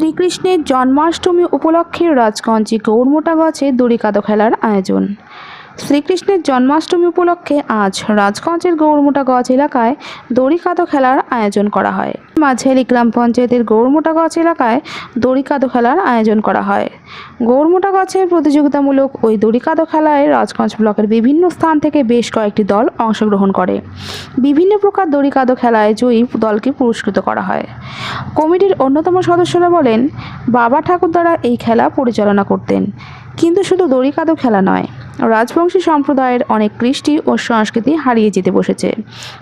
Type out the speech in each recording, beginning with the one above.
শ্রীকৃষ্ণের জন্মাষ্টমী উপলক্ষে রাজগঞ্জে গৌরমোটা গাছে দড়িকাদো খেলার আয়োজন। শ্রীকৃষ্ণের জন্মাষ্টমী উপলক্ষে আজ রাজগঞ্জের গৌরমোটা গাছ এলাকায় দড়িকাদো খেলার আয়োজন করা হয়। মাঝেলি গ্রাম পঞ্চায়েতের গৌরমোটা গাছ এলাকায় দড়িকাদো খেলার আয়োজন করা হয়। গৌরমোটা গাছে প্রতিযোগিতামূলক ওই দড়িকাদো খেলায় রাজগঞ্জ ব্লকের বিভিন্ন স্থান থেকে বেশ কয়েকটি দল অংশগ্রহণ করে। বিভিন্ন প্রকার দড়িকাদো খেলায় জয়ী দলকে পুরস্কৃত করা হয়। কমিটির অন্যতম সদস্যরা বলেন, বাবা ঠাকুর দ্বারা এই খেলা পরিচালনা করতেন, কিন্তু শুধু দড়িকাদো খেলা নয় রাজবংশী সম্প্রদায়ের অনেক কৃষ্টি ও সংস্কৃতি হারিয়ে যেতে বসেছে।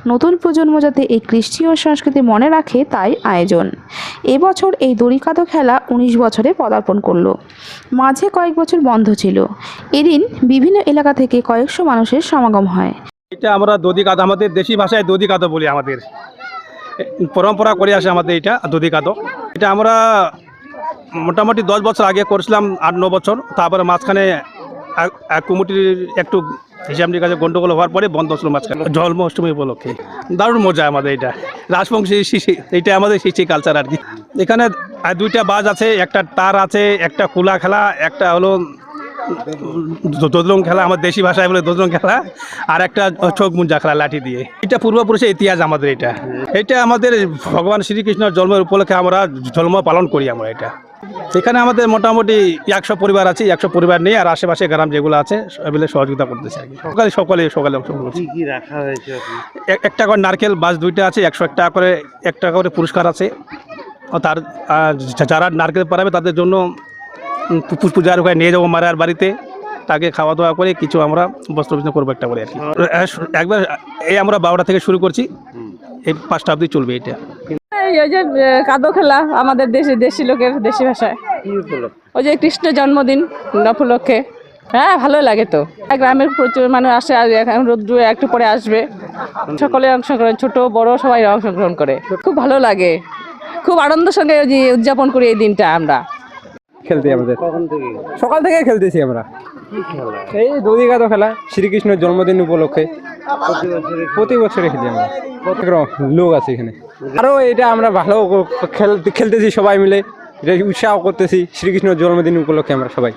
নতুন প্রজন্ম যাতে এই কৃষ্টি ও সংস্কৃতি মনে রাখে, তাই আয়োজন। এবছর এই দড়িকাদো খেলা উনিশ বছরে পদার্পণ করল। মাঝে কয়েক বছর বন্ধ ছিল। এদিন বিভিন্ন এলাকা থেকে কয়েকশো মানুষের সমাগম হয়। এটা আমরা দধি আমাদের দেশি ভাষায় দধি কাদো বলি আমাদের। পরম্পরা করে আসে আমাদের এটা দধি কাদো এটা আমরা মোটামুটি দশ বছর আগে করছিলাম, আট ন বছর। তারপরে মাঝখানে কমিটির একটু হিসাব নিকাশে গন্ডগোল হওয়ার পরে বন্ধ ছিল মাঝখানে। জন্ম অষ্টমী উপলক্ষে। দারুণ মজা আমাদের এটা। রাজবংশী শিশি এটা আমাদের শিশি কালচার আর কি। এখানে দুইটা বাজ আছে, একটা তার আছে, একটা কুলা খেলা, একটা হলো দোদলং খেলা, আমার দেশি ভাষায় বলে দোদলং খেলা, আর একটা চোখ মুঞ্জা খেলা, লাঠি দিয়ে। এটা পূর্বপুরুষের ইতিহাস আমাদের এটা। এটা আমাদের ভগবান শ্রীকৃষ্ণের জন্মের উপলক্ষে আমরা জন্ম পালন করি আমরা এটা। এখানে আমাদের মোটামুটি একশো পরিবার আছে একশো পরিবার নেই আর আশেপাশে গ্রাম যেগুলো আছে সবাই সহযোগিতা করতেছে আর কি। সকালে সকালে সকালে অংশগ্রহণ করছি। কি কি রাখা হয়েছে আপনি? এক- এক করে নারকেল বাস দুইটা আছে একশো একটা করে এক টাকা করে পুরস্কার আছে। তার আর যারা নারকেল পারাবে তাদের জন্য পূজার ওখানে নিয়ে যাব মারার বাড়িতে। তাকে খাওয়া দাওয়া করে কিছু আমরা বস্ত্র বিতরণ করব একটা করে আর কি। একবার এই আমরা বারোটা থেকে শুরু করছি। এই পাঁচটা অবধি চলবে এটা। ওই যে কাদো খেলা আমাদের দেশে দেশি লোকের দেশি ভাষায়। ওই যে কৃষ্ণ জন্মদিন উপলক্ষে। হ্যাঁ ভালো লাগে তো। গ্রামের প্রচুর মানুষ আসে আর এখন রোদ্র একটু পরে আসবে। সকলে অংশগ্রহণ ছোট বড় সবাই অংশগ্রহণ করে। খুব ভালো লাগে। খুব আনন্দের সঙ্গে ওই যে উদযাপন করি এই দিনটা আমরা। খেলতে আমাদের। সকাল থেকে খেলতেছি আমরা। এই দড়ি কাদো খেলা শ্রীকৃষ্ণের জন্মদিন উপলক্ষে। প্রতি বছরে খেলি। আমরা। লোক আছে এখানে। আরও এটা আমরা ভালো খেলতে খেলতেছি সবাই মিলে। এটা উৎসাহ করতেছি। শ্রীকৃষ্ণ জন্মদিন উপলক্ষে আমরা সবাই।